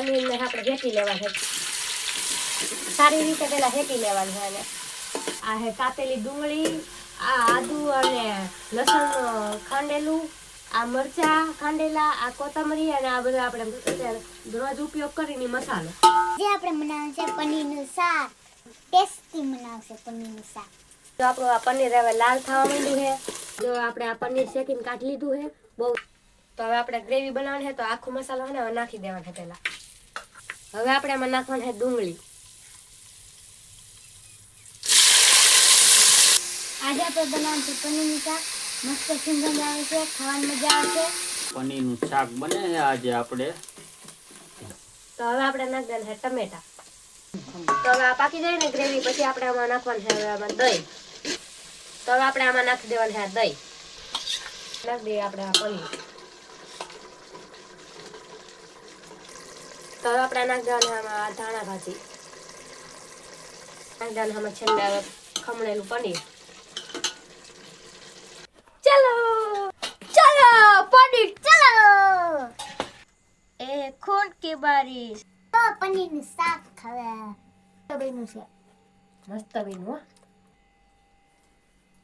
પનીરને આપણે હેટી લેવા છે. સારી રીતે પેલા હેટી લેવાનું છે અને આ હે કાપેલી ડુંગળી આ આદુ અને લસણ ખાંડેલું આ મરચા ખાંડેલા આ કોથમરી અને આ બધું આપણે રોજ ઉપયોગ કરીને મસાલો. જે આપણે બનાવવાનું છે પનીરનું શાક. ટેસ્ટી બનાવશે પનીરનું શાક. જો આપણું આ પનીર હવે લાલ થવા માંડ્યું છે. જો આપણે આ પનીર શેકીને કાઢી લીધું છે. બહુ તો હવે આપણે ગ્રેવી બનાવવાની છે તો આખો મસાલો છે ને હવે નાખી દેવાનો છે પહેલા. હવે આપણે એમાં નાખવાની છે ડુંગળી. આજે આપણે બનાવવાનું છે પનીરનું શાક. મસ્ત સુગંધ આવે છે ખાવાની મજા આવશે પનીરનું શાક બને છે આજે આપણે. તો હવે આપણે નાખી દેવાનું છે ટમેટા. તો હવે આ પાકી જાય ને ગ્રેવી પછી આપણે આમાં નાખવાનું છે હવે આમાં દહીં. તો હવે આપણે આમાં નાખી દેવાનું છે આ દહીં. નાખી દઈએ આપણે આ પનીર. તો હવે આપણે નાખી દેવાનું આમાં ધાણા ભાજી. નાખી દેવાનું આમાં છેલ્લે ખમણેલું પનીર. ચલો ચલો પનીર ચલો. એ ખૂન બારી તો પનીરનું શાક ખાવા. તો બન્યું છે. મસ્ત બન્યું હો.